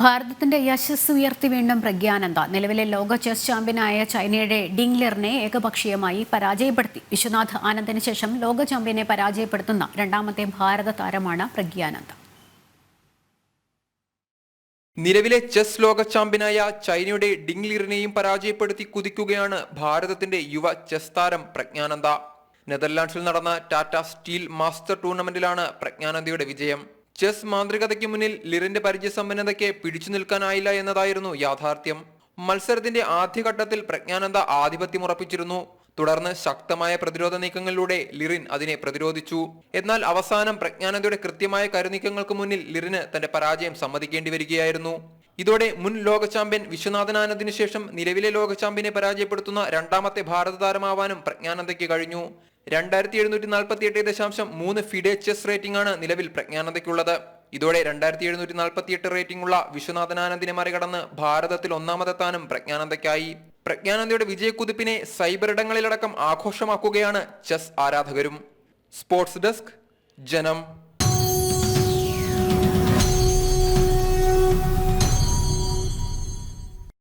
ഭാരതത്തിന്റെ യശസ് ഉയർത്തി വീണ്ടും പ്രഗ്യാനന്ദ. നിലവിലെ ലോക ചെസ് ചാമ്പ്യനായ ചൈനയുടെ ഡിംഗ്ലറിനെ ഏകപക്ഷീയമായി പരാജയപ്പെടുത്തി. വിശ്വനാഥ് ആനന്ദിന് ശേഷം ലോക ചാമ്പ്യനെ പരാജയപ്പെടുത്തുന്ന രണ്ടാമത്തെ ഭാരത താരമാണ് പ്രഗ്യാനന്ദ. നിലവിലെ ചെസ് ലോക ചാമ്പ്യനായ ചൈനയുടെ ഡിംഗ്ലിറിനെയും പരാജയപ്പെടുത്തി കുതിക്കുകയാണ് ഭാരതത്തിന്റെ യുവ ചെസ് താരം പ്രജ്ഞാനന്ദ നെതർലാൻഡ്സിൽ നടന്ന ടാറ്റ സ്റ്റീൽ മാസ്റ്റർ ടൂർണമെന്റിലാണ് പ്രജ്ഞാനന്ദയുടെ വിജയം. ചെസ് മാന്ത്രികതയ്ക്ക് മുന്നിൽ ലിറിന്റെ പരിചയസമ്പന്നതയ്ക്ക് പിടിച്ചു നിൽക്കാനായില്ല എന്നതായിരുന്നു യാഥാർത്ഥ്യം. മത്സരത്തിന്റെ ആദ്യഘട്ടത്തിൽ പ്രജ്ഞാനന്ദ ആധിപത്യം ഉറപ്പിച്ചിരുന്നു. തുടർന്ന് ശക്തമായ പ്രതിരോധ നീക്കങ്ങളിലൂടെ ലിറിൻ അതിനെ പ്രതിരോധിച്ചു. എന്നാൽ അവസാനം പ്രജ്ഞാനന്ദയുടെ കൃത്യമായ കരുനീക്കങ്ങൾക്ക് മുന്നിൽ ലിറിന് തന്റെ പരാജയം സമ്മതിക്കേണ്ടി വരികയായിരുന്നു. ഇതോടെ മുൻ ലോക ചാമ്പ്യൻ വിശ്വനാഥൻ ശേഷം നിലവിലെ ലോക ചാമ്പ്യനെ പരാജയപ്പെടുത്തുന്ന രണ്ടാമത്തെ ഭാരത താരമാവാനും പ്രജ്ഞാനന്ദയ്ക്ക് കഴിഞ്ഞു. രണ്ടായിരത്തി എഴുന്നൂറ്റി നാൽപ്പത്തി എട്ട് ദശാംശം മൂന്ന് ഫിഡെ ചെസ് റേറ്റിംഗ് ആണ് നിലവിൽ പ്രജ്ഞാനതയ്ക്കുള്ളത്. ഇതോടെ രണ്ടായിരത്തി എഴുന്നൂറ്റി നാൽപ്പത്തി എട്ട് റേറ്റിംഗ് ഉള്ള വിശ്വനാഥനാനന്ദിനെ മറികടന്ന് ഭാരതത്തിൽ ഒന്നാമതെത്താനും പ്രജ്ഞാനന്ദയ്ക്കായി. പ്രജ്ഞാനന്ദയുടെ വിജയക്കുതിപ്പിനെ സൈബർ ഇടങ്ങളിലടക്കം ആഘോഷമാക്കുകയാണ് ചെസ് ആരാധകരും. Sports desk Janam.